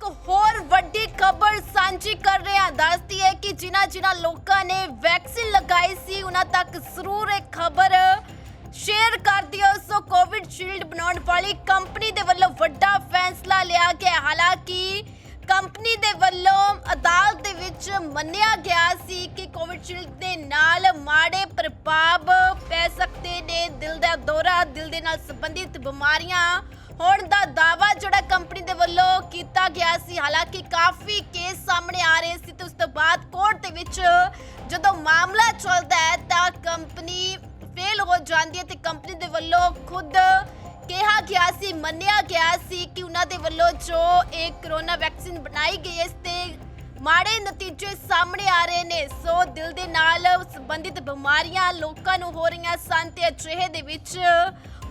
ਇੱਕ ਹੋਰ ਵੱਡੀ ਖਬਰ ਸਾਂਝੀ ਕਰ ਰਹੇ। ਹਾਂ ਦੱਸਦੀ ਹੈ ਕਿ ਜਿਨ੍ਹਾਂ ਜਿਨ੍ਹਾਂ ਲੋਕਾਂ ਨੇ ਵੈਕਸੀਨ ਲਗਾਈ ਸੀ, ਉਹਨਾਂ ਤੱਕ ਜ਼ਰੂਰ ਇਹ ਖਬਰ ਸ਼ੇਅਰ ਕਰ ਦਿਓ। ਸੋ ਕੋਵਿਡ ਸ਼ੀਲਡ ਬਣਾਉਣ ਵਾਲੀ ਕੰਪਨੀ ਦੇ ਵੱਲੋਂ ਵੱਡਾ ਫੈਸਲਾ ਲਿਆ ਗਿਆ। ਹਾਲਾਂਕਿ ਕੰਪਨੀ ਦੇ ਵੱਲੋਂ ਅਦਾਲਤ ਦੇ ਵਿੱਚ ਮੰਨਿਆ ਗਿਆ ਸੀ ਕਿ ਕੋਵਿਡ ਸ਼ੀਲਡ ਦੇ ਨਾਲ ਮਾੜੇ ਪ੍ਰਭਾਵ ਪੈ ਸਕਦੇ ਨੇ। ਦਿਲ ਦਾ ਦੌਰਾ, ਦਿਲ ਦੇ ਨਾਲ ਸੰਬੰਧਿਤ ਬਿਮਾਰੀਆਂ ਹੋਣ ਦਾ ਦਾਵਾ ਜਿਹੜਾ ਕੰਪਨੀ ਦੇ ਵੱਲੋਂ ਕੀਤਾ ਗਿਆ ਸੀ, ਹਾਲਾਂਕਿ ਕਾਫੀ ਕੇਸ ਸਾਹਮਣੇ ਆ ਰਹੇ ਸੀ ਤੇ ਉਸ ਤੋਂ ਬਾਅਦ ਕੋਰਟ ਦੇ ਵਿੱਚ ਜਦੋਂ ਮਾਮਲਾ ਚੱਲਦਾ ਹੈ ਤਾਂ ਕੰਪਨੀ ਫੇਲ ਹੋ ਜਾਂਦੀ ਹੈ ਤੇ ਕੰਪਨੀ ਦੇ ਵੱਲੋਂ ਖੁਦ ਕਿਹਾ ਗਿਆ ਸੀ, ਮੰਨਿਆ ਗਿਆ ਸੀ ਕਿ ਉਹਨਾਂ ਦੇ ਵੱਲੋਂ ਜੋ ਇਹ ਕਰੋਨਾ ਵੈਕਸੀਨ ਬਣਾਈ ਗਈ ਇਸ ਤੇ ਮਾੜੇ ਨਤੀਜੇ ਸਾਹਮਣੇ ਆ ਰਹੇ ਨੇ। ਸੋ ਦਿਲ ਦੇ ਨਾਲ ਸੰਬੰਧਿਤ ਬਿਮਾਰੀਆਂ ਲੋਕਾਂ ਨੂੰ ਹੋ ਰਹੀਆਂ ਸਨ ਤੇ ਅਜਿਹੇ ਦੇ ਵਿੱਚ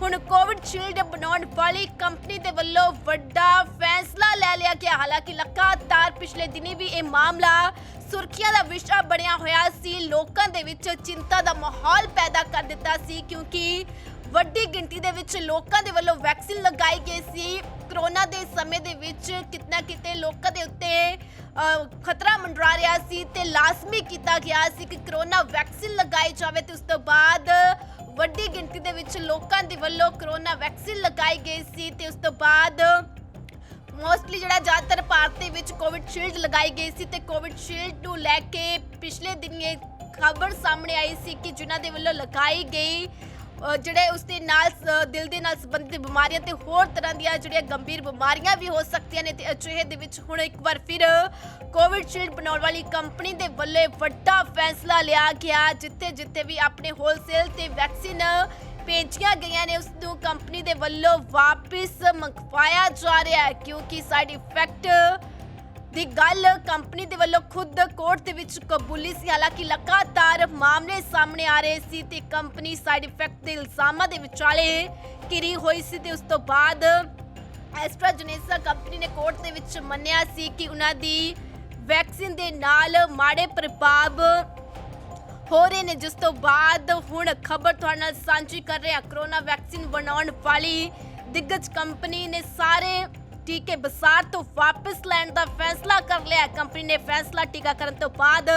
ਹੁਣ ਕੋਵਿਡ ਸ਼ੀਲਡ ਬਣਾਉਣ ਵਾਲੀ ਕੰਪਨੀ ਦੇ ਵੱਲੋਂ ਵੱਡਾ ਫੈਸਲਾ ਲੈ ਲਿਆ ਗਿਆ। ਹਾਲਾਂਕਿ ਲਗਾਤਾਰ ਪਿਛਲੇ ਦਿਨੀ ਵੀ ਇਹ ਮਾਮਲਾ ਸੁਰਖੀਆਂ ਦਾ ਵਿਸ਼ਾ ਬਣਿਆ ਹੋਇਆ ਸੀ। ਲੋਕਾਂ ਦੇ ਵਿੱਚ ਚਿੰਤਾ ਦਾ ਮਾਹੌਲ ਪੈਦਾ ਕਰ ਦਿੱਤਾ ਸੀ ਕਿਉਂਕਿ ਵੱਡੀ ਗਿਣਤੀ ਦੇ ਵਿੱਚ ਲੋਕਾਂ ਦੇ ਵੱਲੋਂ ਵੈਕਸੀਨ ਲਗਾਈ ਗਈ ਸੀ। ਕਰੋਨਾ ਦੇ ਸਮੇਂ ਦੇ ਵਿੱਚ ਕਿਤਨਾ ਕਿਤੇ ਲੋਕਾਂ ਦੇ ਉੱਤੇ ਖਤਰਾ ਮੰਡਰਾ ਰਿਹਾ ਸੀ ਤੇ ਲਾਜ਼ਮੀ ਕੀਤਾ ਗਿਆ ਸੀ ਕਿ ਕਰੋਨਾ ਵੈਕਸੀਨ ਲਗਾਈ ਜਾਵੇ ਤੇ ਉਸ ਤੋਂ ਬਾਅਦ ਵੱਡੀ ਗਿਣਤੀ ਦੇ ਵਿੱਚ ਲੋਕਾਂ ਦੇ ਵੱਲੋਂ ਕਰੋਨਾ ਵੈਕਸੀਨ ਲਗਾਈ ਗਈ ਸੀ ਤੇ ਉਸ ਤੋਂ ਬਾਅਦ ਮੋਸਟਲੀ ਜਿਹੜਾ ਜ਼ਿਆਦਾਤਰ ਭਾਰਤ ਦੇ ਵਿੱਚ ਕੋਵਿਡ ਸ਼ੀਲਡ ਲਗਾਈ ਗਈ ਸੀ ਤੇ ਕੋਵਿਡ ਸ਼ੀਲਡ ਨੂੰ ਲੈ ਕੇ ਪਿਛਲੇ ਦਿਨ ਇਹ ਖਬਰ ਸਾਹਮਣੇ ਆਈ ਸੀ ਕਿ ਜਿਨ੍ਹਾਂ ਦੇ ਵੱਲੋਂ ਲਗਾਈ ਗਈ ਜਿਹੜੇ ਉਸ ਦੇ ਨਾਲ ਸ- ਦਿਲ ਦੇ ਨਾਲ ਸੰਬੰਧਿਤ ਬਿਮਾਰੀਆਂ ਤੇ ਹੋਰ ਤਰ੍ਹਾਂ ਦੀਆਂ ਜਿਹੜੀਆਂ ਗੰਭੀਰ ਬਿਮਾਰੀਆਂ ਵੀ ਹੋ ਸਕਦੀਆਂ ਨੇ ਤੇ ਅਜਿਹੇ ਦੇ ਵਿੱਚ ਹੁਣ ਇੱਕ ਵਾਰ ਫਿਰ ਕੋਵਿਡ ਸ਼ੀਲਡ ਬਣਾਉਣ ਵਾਲੀ ਕੰਪਨੀ ਦੇ ਵੱਲੋਂ ਵੱਡਾ ਫੈਸਲਾ ਲਿਆ ਗਿਆ, ਜਿੱਥੇ ਜਿੱਥੇ ਵੀ ਆਪਣੇ ਹੋਲਸੇਲ ਤੇ ਵੈਕਸੀਨ ਭੇਜੀਆਂ ਗਈਆਂ ਨੇ ਉਸ ਨੂੰ ਕੰਪਨੀ ਦੇ ਵੱਲੋਂ ਵਾਪਿਸ ਮੰਗਵਾਇਆ ਜਾ ਰਿਹਾ ਹੈ, ਕਿਉਂਕਿ ਸਾਈਡ ਇਫੈਕਟ ਦੀ ਗੱਲ ਕੰਪਨੀ ਦੇ ਵੱਲੋਂ ਖੁਦ ਕੋਰਟ ਦੇ ਵਿੱਚ ਕਬੂਲੀ ਸੀ। ਹਾਲਾਂਕਿ ਲਗਾਤਾਰ ਮਾਮਲੇ ਸਾਹਮਣੇ ਆ ਰਹੇ ਸੀ ਤੇ ਕੰਪਨੀ ਸਾਈਡ ਇਫੈਕਟ ਦੇ ਇਲਜ਼ਾਮਾਂ ਦੇ ਵਿਚਾਲੇ ਘਿਰੀ ਹੋਈ ਸੀ ਤੇ ਉਸ ਤੋਂ ਬਾਅਦ ਐਸਟਰਾਜਨੇਸਾ ਕੰਪਨੀ ਨੇ ਕੋਰਟ ਦੇ ਵਿੱਚ ਮੰਨਿਆ ਸੀ ਕਿ ਉਹਨਾਂ ਦੀ ਵੈਕਸੀਨ ਦੇ ਨਾਲ ਮਾੜੇ ਪ੍ਰਭਾਵ ਹੋ ਰਹੇ ਨੇ। ਜਿਸ ਤੋਂ ਬਾਅਦ ਹੁਣ ਖਬਰ ਤੁਹਾਡੇ ਨਾਲ ਸਾਂਝੀ ਕਰ ਰਹੇ। ਹਾਂ ਕਰੋਨਾ ਵੈਕਸੀਨ ਬਣਾਉਣ ਵਾਲੀ ਦਿੱਗਜ ਕੰਪਨੀ ਨੇ ਸਾਰੇ ਟੀਕੇ ਬਾਜ਼ਾਰ ਤੋਂ ਵਾਪਸ ਲੈਣ ਦਾ ਫੈਸਲਾ ਕਰ ਲਿਆ। ਕੰਪਨੀ ਨੇ ਫੈਸਲਾ ਟੀਕਾਕਰਨ ਤੋਂ ਬਾਅਦ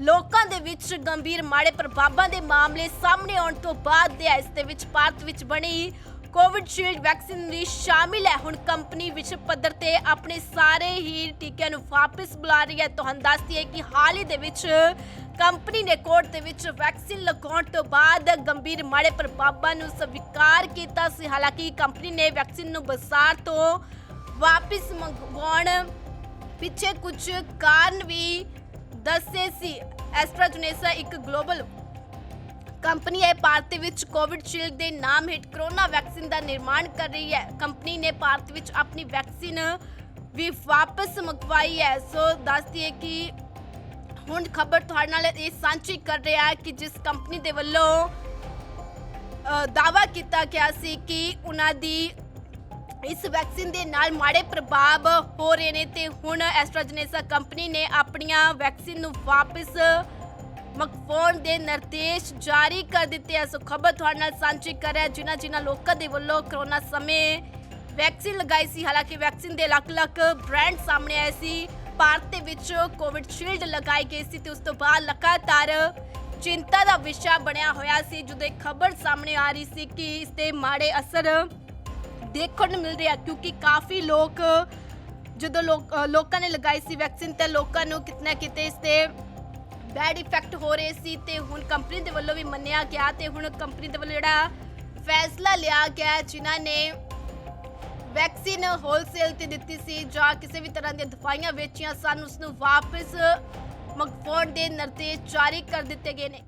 ਲੋਕਾਂ ਦੇ ਵਿੱਚ ਗੰਭੀਰ ਮਾੜੇ ਪ੍ਰਭਾਵਾਂ ਦੇ ਮਾਮਲੇ ਸਾਹਮਣੇ ਆਉਣ ਤੋਂ ਬਾਅਦ ਦੇ ਇਸ ਦੇ ਵਿੱਚ ਭਾਰਤ ਵਿੱਚ ਬਣੀ ਕੋਵਿਡ ਵੈਕਸੀਨ ਵੀ ਸ਼ਾਮਿਲ ਹੈ। ਹੁਣ ਕੰਪਨੀ ਵਿਸ਼ਵ ਪੱਧਰ ਤੇ ਆਪਣੇ ਸਾਰੇ ਹੀ ਟੀਕਿਆਂ ਨੂੰ ਵਾਪਸ ਬੁਲਾ ਰਹੀ ਹੈ। ਤੁਹਾਨੂੰ ਦੱਸਦੀ ਹੈ ਕਿ ਹਾਲ ਹੀ ਦੇ ਵਿੱਚ ਕੰਪਨੀ ਨੇ ਕੋਰਟ ਦੇ ਵਿੱਚ ਵੈਕਸੀਨ ਲਗਾਉਣ ਤੋਂ ਬਾਅਦ ਗੰਭੀਰ ਮਾੜੇ ਪ੍ਰਭਾਵਾਂ ਨੂੰ ਸਵੀਕਾਰ ਕੀਤਾ ਸੀ। ਹਾਲਾਂਕਿ ਕੰਪਨੀ ਨੇ ਵੈਕਸੀਨ ਨੂੰ ਬਾਜ਼ਾਰ ਤੋਂ ਵਾਪਸ ਮੰਗਵਾਉਣ ਪਿੱਛੇ ਕੁਝ ਕਾਰਨ ਵੀ ਦੱਸੇ ਸੀ। ਐਸਟਰਾਜਨੇਸਾ ਇੱਕ ਗਲੋਬਲ ਕੰਪਨੀ ਹੈ ਭਾਰਤ ਦੇ ਵਿੱਚ ਕੋਵਿਡ ਸ਼ੀਲਡ ਦੇ ਨਾਮ ਹੇਠ ਕਰੋਨਾ ਵੈਕਸੀਨ ਦਾ ਨਿਰਮਾਣ ਕਰ ਰਹੀ ਹੈ। ਕੰਪਨੀ ਨੇ ਭਾਰਤ ਵਿੱਚ ਆਪਣੀ ਵੈਕਸੀਨ ਵੀ ਵਾਪਸ ਮੰਗਵਾਈ ਹੈ। ਸੋ ਦੱਸਦੀ ਹੈ ਕਿ ਹੁਣ ਖਬਰ ਤੁਹਾਡੇ ਨਾਲ ਇਹ ਸਾਂਝੀ ਕਰ ਰਿਹਾ ਹੈ ਕਿ ਜਿਸ ਕੰਪਨੀ ਦੇ ਵੱਲੋਂ ਅ, ਦਾਅਵਾ ਕੀਤਾ ਗਿਆ ਸੀ ਕਿ ਉਹਨਾਂ ਦੀ ਇਸ ਵੈਕਸੀਨ ਦੇ ਨਾਲ ਮਾੜੇ ਪ੍ਰਭਾਵ ਹੋ ਰਹੇ ਨੇ ਤੇ ਹੁਣ ਐਸਟਰਾਜਨੇਸਾ ਕੰਪਨੀ ਨੇ ਆਪਣੀਆਂ ਵੈਕਸੀਨ ਨੂੰ ਵਾਪਸ ਮੰਗਵਾਉਣ ਦੇ ਨਿਰਦੇਸ਼ ਜਾਰੀ ਕਰ ਦਿੱਤੇ ਆ। ਸੋ ਖਬਰ ਤੁਹਾਡੇ ਨਾਲ ਸਾਂਝੀ ਕਰ ਰਿਹਾ, ਜਿਨ੍ਹਾਂ ਜਿਨ੍ਹਾਂ ਲੋਕਾਂ ਦੇ ਵੱਲੋਂ ਕਰੋਨਾ ਸਮੇਂ ਵੈਕਸੀਨ ਲਗਾਈ ਸੀ। ਹਾਲਾਂਕਿ ਵੈਕਸੀਨ ਦੇ ਅਲੱਗ-ਅਲੱਗ ਬ੍ਰਾਂਡ ਸਾਹਮਣੇ ਆਏ ਸੀ। ਭਾਰਤ ਦੇ ਵਿੱਚ ਕੋਵਿਡ ਸ਼ੀਲਡ ਲਗਾਈ ਗਈ ਸੀ ਤੇ ਉਸ ਤੋਂ ਬਾਅਦ ਲਗਾਤਾਰ ਚਿੰਤਾ ਦਾ ਵਿਸ਼ਾ ਬਣਿਆ ਹੋਇਆ ਸੀ, ਜਦੋਂ ਇਹ ਖਬਰ ਸਾਹਮਣੇ ਆ ਰਹੀ ਸੀ ਕਿ ਇਸ ਤੇ ਮਾੜੇ ਅਸਰ ਦੇਖਣ ਨੂੰ ਮਿਲ ਰਿਹਾ ਕਿਉਂਕਿ ਕਾਫੀ ਲੋਕ ਜਦੋਂ ਲੋਕ ਅ, ਲੋਕਾਂ ਨੇ ਲਗਾਈ ਸੀ ਵੈਕਸੀਨ ਤੇ ਲੋਕਾਂ ਨੂੰ ਕਿਤਨਾ ਕਿਤੇ ਇਸ ਤੇ ਬੈਡ ਇਫੈਕਟ ਹੋ ਰਹੇ ਸੀ ਤੇ ਹੁਣ ਕੰਪਨੀ ਦੇ ਵੱਲੋਂ ਵੀ ਮੰਨਿਆ ਗਿਆ ਤੇ ਹੁਣ ਕੰਪਨੀ ਦੇ ਵੱਲੋਂ ਜਿਹੜਾ ਫੈਸਲਾ ਲਿਆ ਗਿਆ ਜਿਨ੍ਹਾਂ ਨੇ ਵੈਕਸੀਨ ਹੋਲਸੇਲ ਤੇ ਦਿੱਤੀ ਸੀ ਜਾਂ ਕਿਸੇ ਵੀ ਤਰ੍ਹਾਂ ਦੀਆਂ ਦਵਾਈਆਂ ਵੇਚੀਆਂ ਸਨ ਉਸ ਨੂੰ ਵਾਪਸ ਮੰਗਵਾਉਣ ਦੇ ਨਿਰਦੇਸ਼ ਜਾਰੀ ਕਰ ਦਿੱਤੇ ਗਏ ਨੇ।